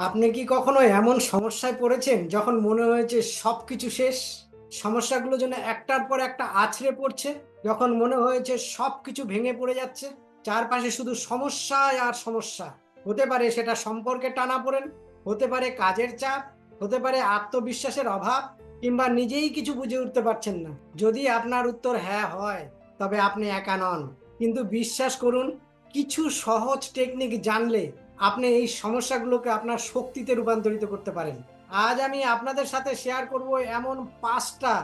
আপনি কি কখনো এমন সমস্যায় পড়েছেন যখন মনে হয়েছে সব কিছু শেষ? সমস্যাগুলো যেন একটার পর একটা আছড়ে পড়ছে, যখন মনে হয়েছে সব কিছু ভেঙে পড়ে যাচ্ছে? চারপাশে শুধু সমস্যা আর সমস্যা। হতে পারে সেটা সম্পর্কে টানা পড়েন, হতে পারে কাজের চাপ, হতে পারে আত্মবিশ্বাসের অভাব, কিংবা নিজেই কিছু বুঝে উঠতে পারছেন না। যদি আপনার উত্তর হ্যাঁ হয়, তবে আপনি একা নন। কিন্তু বিশ্বাস করুন, কিছু সহজ টেকনিক জানলে আপনি এই সমস্যাগুলোকে আপনার শক্তিতে রূপান্তরিত করতে পারেন। আজ আমি আপনাদের সাথে শেয়ার করব এমন পাঁচটা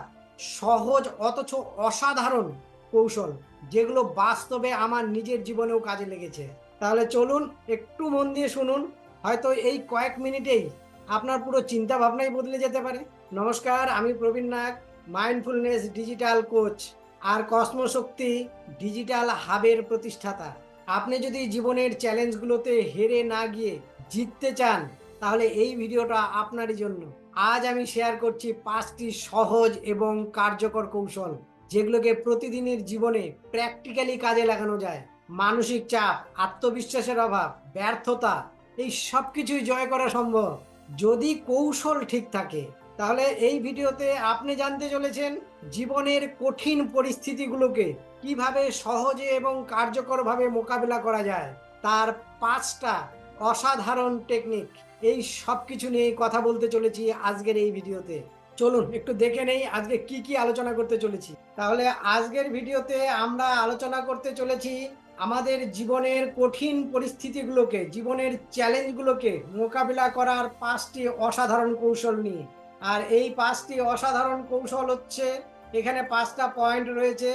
সহজ অথচ অসাধারণ কৌশল, যেগুলো বাস্তবে আমার নিজের জীবনেও কাজে লেগেছে। তাহলে চলুন একটু মন দিয়ে শুনুন, হয়তো এই কয়েক মিনিটেই আপনার পুরো চিন্তা ভাবনাই বদলে যেতে পারে। নমস্কার, আমি Prabin Nag mindfulness digital coach আর কসমশক্তি ডিজিটাল হাবের প্রতিষ্ঠাতা। আপনি যদি জীবনের চ্যালেঞ্জগুলোতে হেরে না গিয়ে জিততে চান, তাহলে এই ভিডিওটা আপনারই জন্য। আজ আমি শেয়ার করছি পাঁচটি সহজ এবং কার্যকর কৌশল, যেগুলোকে প্রতিদিনের জীবনে প্র্যাকটিক্যালি কাজে লাগানো যায়। মানসিক চাপ, আত্মবিশ্বাসের অভাব, ব্যর্থতা, এই সব কিছুই জয় করা সম্ভব। যদি কৌশল ঠিক থাকে তাহলে এই ভিডিওতে আপনি জানতে চলেছেন জীবনের কঠিন পরিস্থিতিগুলোকে কীভাবে সহজে এবং কার্যকরভাবে মোকাবিলা করা যায়। তার পাঁচটা অসাধারণ টেকনিক। এই সব কিছু নিয়েই কথা বলতে চলেছি আজকের এই ভিডিওতে। চলুন, একটু দেখে নেই আজকে কি কি আলোচনা করতে চলেছি। তাহলে আজকের ভিডিওতে আমরা আলোচনা করতে চলেছি আমাদের জীবনের কঠিন পরিস্থিতিগুলোকে, জীবনের চ্যালেঞ্জগুলোকে মোকাবিলা করার পাঁচটি অসাধারণ কৌশল নিয়ে। আর এই পাঁচটি অসাধারণ কৌশল হচ্ছে, এখানে পাঁচটা পয়েন্ট রয়েছে।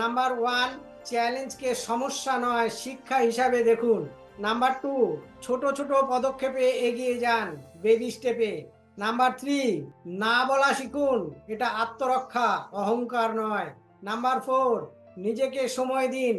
নাম্বার ওয়ান চ্যালেঞ্জকে সমস্যা নয়, শিক্ষা হিসাবে দেখুন। নাম্বার টু ছোট ছোট পদক্ষেপে এগিয়ে যান বেবি স্টেপে নাম্বার থ্রি না বলা শিখুন, এটা আত্মরক্ষা, অহংকার নয়। নাম্বার ফোর নিজেকে সময় দিন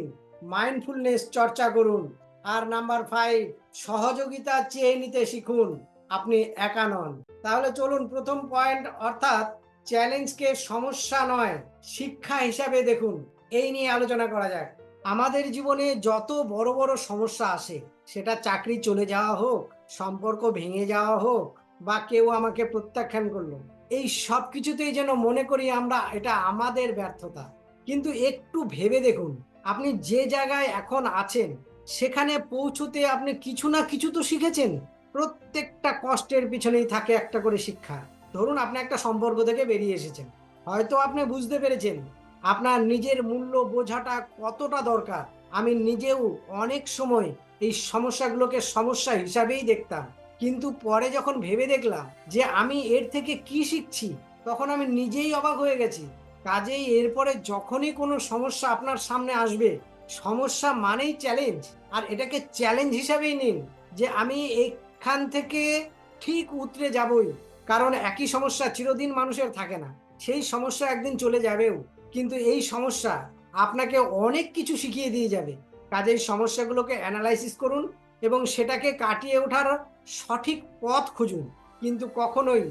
মাইন্ডফুলনেস চর্চা করুন। আর নাম্বার ফাইভ সহযোগিতা চেয়ে নিতে শিখুন। আপনি একা নন। তাহলে চলুন প্রথম পয়েন্ট অর্থাৎ চ্যালেঞ্জকে সমস্যা নয়, শিক্ষা হিসাবে দেখুন। এই নিয়ে আলোচনা করা যাক। আমাদের জীবনে যত বড় বড় সমস্যা আসে, সেটা চাকরি চলে যাওয়া হোক, সম্পর্ক ভেঙে যাওয়া হোক, বা কেউ আমাকে প্রত্যাখ্যান করল, এই সব কিছুতেই যেন মনে করি আমরা এটা আমাদের ব্যর্থতা। কিন্তু একটু ভেবে দেখুন, আপনি যে জায়গায় এখন আছেন, সেখানে পৌঁছতে আপনি কিছু না কিছু তো শিখেছেন। প্রত্যেকটা কষ্টের পিছনেই থাকে একটা করে শিক্ষা। ধরুন আপনি একটা সম্পর্ক থেকে বেরিয়ে এসেছেন। হয়তো আপনি বুঝতে পেরেছেন, আপনার নিজের মূল্য বোঝাটা কতটা দরকার। আমি নিজেও অনেক সময় এই সমস্যাগুলোকে সমস্যা হিসাবেই দেখতাম। কিন্তু পরে যখন ভেবে দেখলাম যে আমি এর থেকে কি শিখছি, তখন আমি নিজেই অবাক হয়ে গেছি। কাজেই এরপরে যখনই কোনো সমস্যা আপনার সামনে আসবে, সমস্যা মানেই চ্যালেঞ্জ আর এটাকে চ্যালেঞ্জ হিসাবেই নিন যে আমি এখান থেকে ঠিক উতরে যাবই, কারণ একই সমস্যা চিরদিন মানুষের থাকে না। সেই সমস্যা একদিন চলে যাবেও, কিন্তু এই সমস্যা আপনাকে অনেক কিছু শিখিয়ে দিয়ে যাবে। কাজেই সমস্যাগুলোকে অ্যানালাইসিস করুন এবং সেটাকে কাটিয়ে ওঠার সঠিক পথ খুঁজুন। কিন্তু কখনোই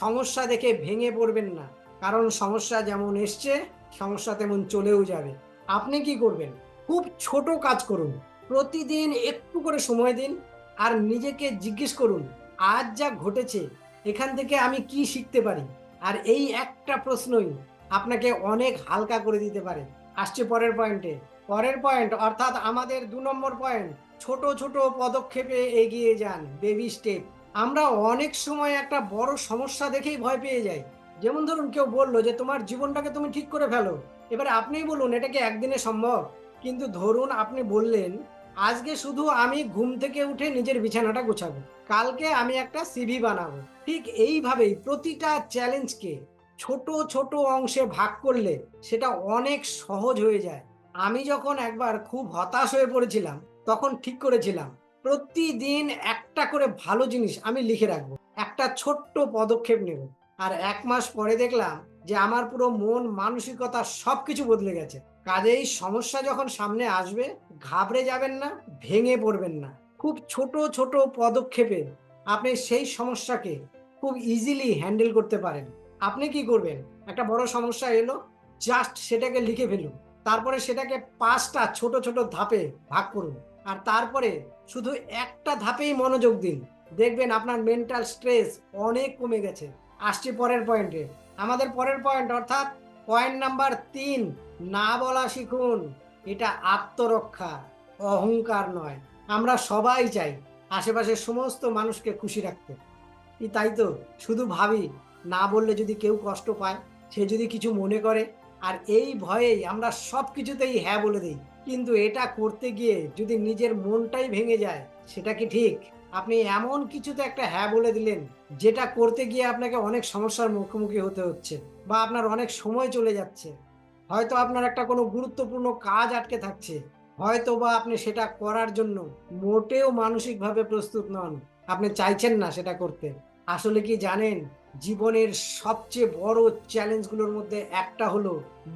সমস্যা দেখে ভেঙে পড়বেন না, কারণ সমস্যা যেমন এসছে, সমস্যা তেমন চলেও যাবে। আপনি কি করবেন? খুব ছোট কাজ করুন। প্রতিদিন একটু করে সময় দিন আর নিজেকে জিজ্ঞেস করুন, আজ যা ঘটেছে, এখান থেকে আমি কি শিখতে পারি? আর এই একটা প্রশ্নই আপনাকে অনেক হালকা করে দিতে পারে। আসছে পরের পয়েন্টে পরের পয়েন্ট অর্থাৎ আমাদের দু নম্বর পয়েন্ট ছোট ছোট পদক্ষেপে এগিয়ে যান বেবি স্টেপ আমরা অনেক সময় একটা বড় সমস্যা দেখেই ভয় পেয়ে যাই। যেমন ধরুন, কেউ বলল যে, তোমার জীবনটাকে তুমি ঠিক করে ফেলো। এবারে আপনিই বলুন, এটা কি একদিনে সম্ভব? কিন্তু ধরুন, আপনি বললেন আজকে শুধু আমি ঘুম থেকে উঠে নিজের বিছানাটা গোছাবো। কালকে আমি একটা সিভি বানাবো। ঠিক এইভাবেই প্রতিটা চ্যালেঞ্জকে ছোট ছোট অংশে ভাগ করলে সেটা অনেক সহজ হয়ে যায়। আমি যখন একবার খুব হতাশ হয়ে পড়েছিলাম, তখন ঠিক করেছিলাম। প্রতিদিন একটা করে ভালো জিনিস আমি লিখে রাখব। একটা ছোট্ট পদক্ষেপ নেব। আর এক মাস পরে দেখলাম যে আমার পুরো মন, মানসিকতা সবকিছু বদলে গেছে। কাজেই সমস্যা যখন সামনে আসবে, ঘাবড়ে যাবেন না, ভেঙে পড়বেন না। খুব ছোট ছোট পদক্ষেপে আপনি সেই সমস্যাকে খুব ইজিলি হ্যান্ডেল করতে পারেন। আপনি কি করবেন? একটা বড় সমস্যা এলো জাস্ট সেটাকে লিখে ফেলুন। তারপরে সেটাকে পাঁচটা ছোট ছোট ধাপে ভাগ করুন। আর তারপরে শুধু একটা ধাপেই মনোযোগ দিন। দেখবেন আপনার মেন্টাল স্ট্রেস অনেক কমে গেছে। আসছি পরের পয়েন্টে আমাদের পরের পয়েন্ট অর্থাৎ পয়েন্ট নাম্বার তিন, না বলা শিখুন। এটা আত্মরক্ষা, অহংকার নয়। আমরা সবাই চাই আশেপাশের সমস্ত মানুষকে খুশি রাখতে। তাই তো? শুধু ভাবি, না বললে যদি কেউ কষ্ট পায়, সে যদি কিছু মনে করে, আর এই ভয়েই আমরা সব কিছুতেই হ্যাঁ বলে দিই। কিন্তু এটা করতে গিয়ে যদি নিজের মনটাই ভেঙে যায়, সেটা কি ঠিক? আপনি এমন কিছুতে একটা হ্যাঁ বলে দিলেন, যেটা করতে গিয়ে আপনাকে অনেক সমস্যার মুখোমুখি হতে হচ্ছে বা আপনার অনেক সময় চলে যাচ্ছে। হয়তো আপনার একটা কোনো গুরুত্বপূর্ণ কাজ আটকে থাকছে হয়তো বা আপনি সেটা করার জন্য মোটেও মানসিকভাবে প্রস্তুত নন। আপনি চাইছেন না সেটা করতে। আসলে কি জানেন, জীবনের সবচেয়ে বড় চ্যালেঞ্জগুলোর মধ্যে একটা হলো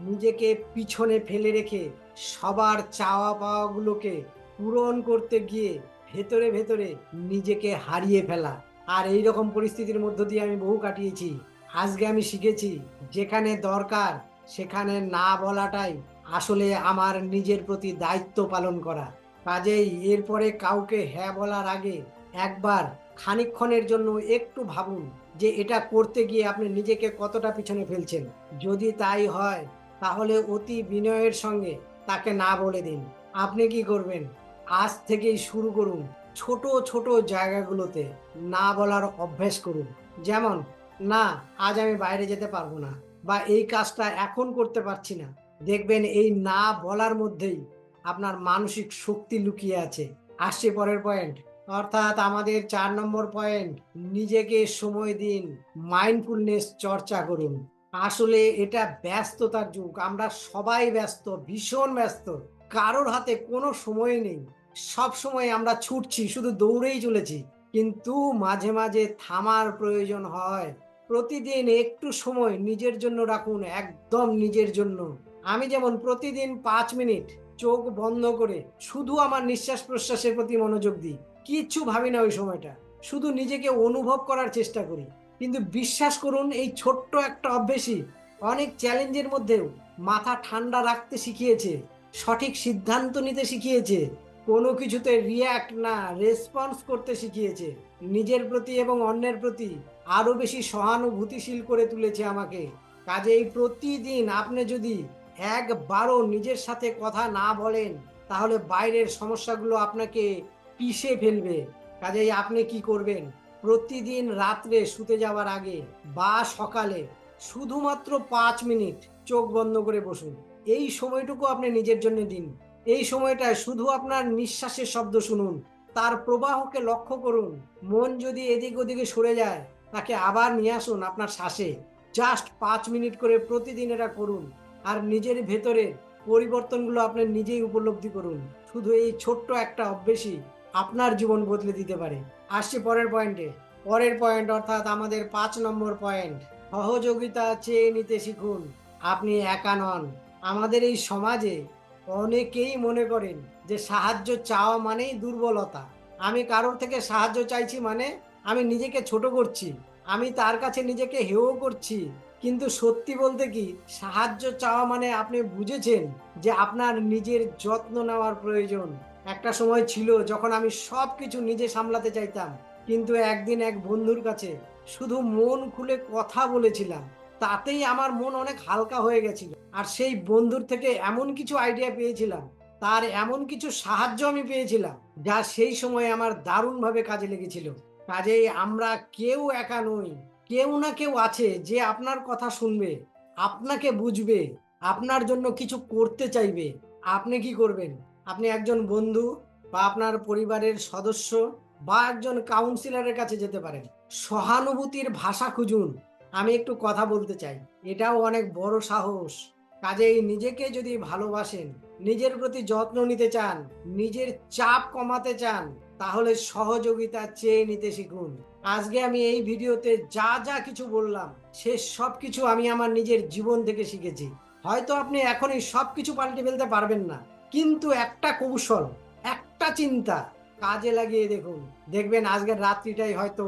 নিজেকে পিছনে ফেলে রেখে সবার চাওয়া পাওয়াগুলোকে পূরণ করতে গিয়ে ভেতরে ভেতরে নিজেকে হারিয়ে ফেলা। আর এই রকম পরিস্থিতির মধ্য দিয়ে আমি বহু কাটিয়েছি। আজকে আমি শিখেছি, যেখানে দরকার, সেখানে না বলাটাই আসলে আমার নিজের প্রতি দায়িত্ব পালন করা। কাজেই এরপরে কাউকে হ্যাঁ বলার আগে একবার খানিকক্ষণের জন্য একটু ভাবুন যে এটা করতে গিয়ে আপনি নিজেকে কতটা পিছনে ফেলছেন। যদি তাই হয়, তাহলে অতি বিনয়ের সঙ্গে তাকে না বলে দিন। আপনি কি করবেন? আজ থেকেই শুরু করুন ছোট ছোট জায়গাগুলোতে না বলার অভ্যাস করুন। যেমন, না, আজ আমি বাইরে যেতে পারব না বা এই কাজটা এখন করতে পারছি না। দেখবেন এই না বলার মধ্যেই আপনার মানসিক শক্তি লুকিয়ে আছে। আসছে পরের পয়েন্ট। অর্থাৎ আমাদের চার নম্বর পয়েন্ট, নিজেকে সময় দিন মাইন্ডফুলনেস চর্চা করুন। আসলে এটা ব্যস্ততার যুগ, আমরা সবাই ব্যস্ত, ভীষণ ব্যস্ত, কারোর হাতে কোনো সময় নেই। সব সময় আমরা ছুটছি, শুধু দৌড়েই চলেছি। কিন্তু মাঝে মাঝে থামার প্রয়োজন হয়। প্রতিদিন একটু সময় নিজের জন্য রাখুন, একদম নিজের জন্য। আমি যেমন প্রতিদিন পাঁচ মিনিট চোখ বন্ধ করে শুধু আমার নিঃশ্বাস প্রশ্বাসের প্রতি মনোযোগ দিই, কিচ্ছু ভাবি না ওই সময়টা। শুধু নিজেকে অনুভব করার চেষ্টা করি। কিন্তু বিশ্বাস করুন, এই ছোট্ট একটা অভ্যেসই অনেক চ্যালেঞ্জের মধ্যেও মাথা ঠান্ডা রাখতে শিখিয়েছে, সঠিক সিদ্ধান্ত নিতে শিখিয়েছে। কোনো কিছুতে রিয়্যাক্ট না রেসপন্স করতে শিখিয়েছে। নিজের প্রতি এবং অন্যের প্রতি আরও বেশি সহানুভূতিশীল করে তুলেছে আমাকে। কাজে এই প্রতিদিন আপনি যদি একবারও নিজের সাথে কথা না বলেন, তাহলে বাইরের সমস্যাগুলো আপনাকে পিষে ফেলবে। কাজেই আপনি কি করবেন? প্রতিদিন রাত্রে শুতে যাওয়ার আগে বা সকালে শুধুমাত্র পাঁচ মিনিট চোখ বন্ধ করে বসুন। এই সময়টুকু আপনি নিজের জন্য দিন। এই সময়টায় শুধু আপনার নিঃশ্বাসের শব্দ শুনুন, তার প্রবাহকে লক্ষ্য করুন, মন যদি এদিক ওদিকে সরে যায়, তাকে আবার নিয়ে আসুন আপনার শ্বাসে। জাস্ট পাঁচ মিনিট করে প্রতিদিন এটা করুন, আর নিজের ভেতরে পরিবর্তনগুলো আপনি নিজেই উপলব্ধি করুন। শুধু এই ছোট্ট একটা অভ্যেসই আপনার জীবন বদলে দিতে পারে। আসছি পরের পয়েন্টে। পরের পয়েন্ট অর্থাৎ আমাদের পাঁচ নম্বর পয়েন্ট। সহযোগিতা চেয়ে নিতে শিখুন। আপনি একা নন। আমাদের এই সমাজে অনেকেই মনে করেন যে সাহায্য চাওয়া মানেই দুর্বলতা। আমি কারোর থেকে সাহায্য চাইছি মানে আমি নিজেকে ছোট করছি, আমি তার কাছে নিজেকে হেও করছি। কিন্তু সত্যি বলতে কি, সাহায্য চাওয়া মানে আপনি বুঝেছেন যে আপনার নিজের যত্ন নেওয়ার প্রয়োজন। একটা সময় ছিল যখন আমি সব কিছু নিজে সামলাতে চাইতাম, কিন্তু একদিন এক বন্ধুর কাছে শুধু মন খুলে কথা বলেছিলাম। তাতেই আমার মন অনেক হালকা হয়ে গেছিল। আর সেই বন্ধুর থেকে এমন কিছু আইডিয়া পেয়েছিলাম, তার এমন কিছু সাহায্য আমি পেয়েছিলাম, যা সেই সময় আমার দারুণভাবে কাজে লেগেছিল। কাজেই আমরা কেউ একা নই, কেউ না কেউ আছে যে আপনার কথা শুনবে, আপনাকে বুঝবে, আপনার জন্য কিছু করতে চাইবে। আপনি কি করবেন? আপনি একজন বন্ধু বা আপনার পরিবারের সদস্য বা একজন কাউন্সিলরের কাছে যেতে পারেন। সহানুভূতির ভাষা খুঁজুন আমি একটু কথা বলতে চাই। এটাও অনেক বড় সাহস। কাজেই নিজেকে যদি ভালোবাসেন, নিজের প্রতি যত্ন নিতে চান, নিজের চাপ কমাতে চান, তাহলে সহযোগিতা চেয়ে নিতে শিখুন। আজকে আমি এই ভিডিওতে যা যা কিছু বললাম, সে সব কিছু আমি আমার নিজের জীবন থেকে শিখেছি। হয়তো আপনি এখনই সব কিছু পাল্টে ফেলতে পারবেন না, কিন্তু একটা কৌশল, একটা চিন্তা কাজে লাগিয়ে দেখুন। দেখবেন আজকের রাত্রিটাই হয়তো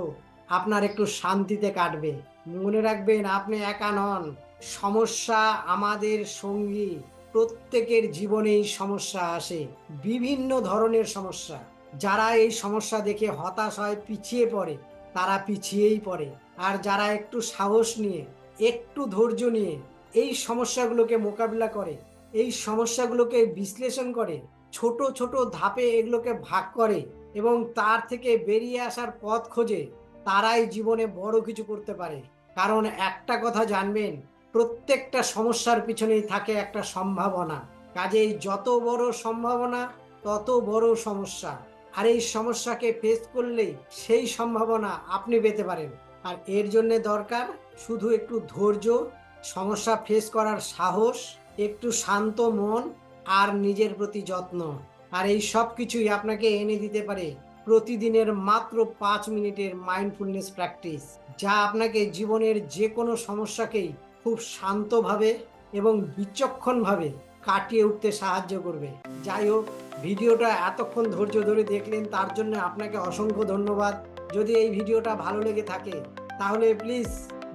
আপনার একটু শান্তিতে কাটবে। মনে রাখবেন, আপনি একা নন। সমস্যা আমাদের সঙ্গী। প্রত্যেকের জীবনেই সমস্যা আসে, বিভিন্ন ধরনের সমস্যা। যারা এই সমস্যা দেখে হতাশ হয়, পিছিয়ে পড়ে, তারা পিছিয়েই পড়ে। আর যারা একটু সাহস নিয়ে, একটু ধৈর্য নিয়ে এই সমস্যাগুলোকে মোকাবিলা করে, এই সমস্যাগুলোকে বিশ্লেষণ করে, ছোট ছোট ধাপে এগুলোকে ভাগ করে এবং তার থেকে বেরিয়ে আসার পথ খোঁজে তারাই জীবনে বড় কিছু করতে পারে। কারণ একটা কথা জানবেন, প্রত্যেকটা সমস্যার পিছনেই থাকে একটা সম্ভাবনা। কাজেই যত বড় সম্ভাবনা, তত বড় সমস্যা। আর এই সমস্যাকে ফেস করলেই সেই সম্ভাবনা আপনি পেতে পারেন। আর এর জন্য দরকার শুধু একটু ধৈর্য, সমস্যা ফেস করার সাহস, একটু শান্ত মন আর নিজের প্রতি যত্ন। আর এই সব কিছুই আপনাকে এনে দিতে পারে প্রতিদিনের মাত্র পাঁচ মিনিটের মাইন্ডফুলনেস প্র্যাকটিস যা আপনাকে জীবনের যে কোনো সমস্যাকেই খুব শান্তভাবে এবং বিচক্ষণভাবে কাটিয়ে উঠতে সাহায্য করবে। যাই হোক, ভিডিওটা এতক্ষণ ধৈর্য ধরে দেখলেন, তার জন্য আপনাকে অসংখ্য ধন্যবাদ। যদি এই ভিডিওটা ভালো লেগে থাকে, তাহলে প্লিজ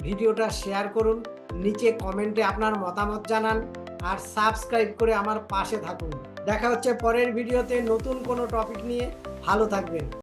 ভিডিওটা শেয়ার করুন, নিচে কমেন্টে আপনার মতামত জানান, আর সাবস্ক্রাইব করে আমার পাশে থাকুন। দেখা হচ্ছে পরের ভিডিওতে নতুন কোনো টপিক নিয়ে। ভালো থাকবেন।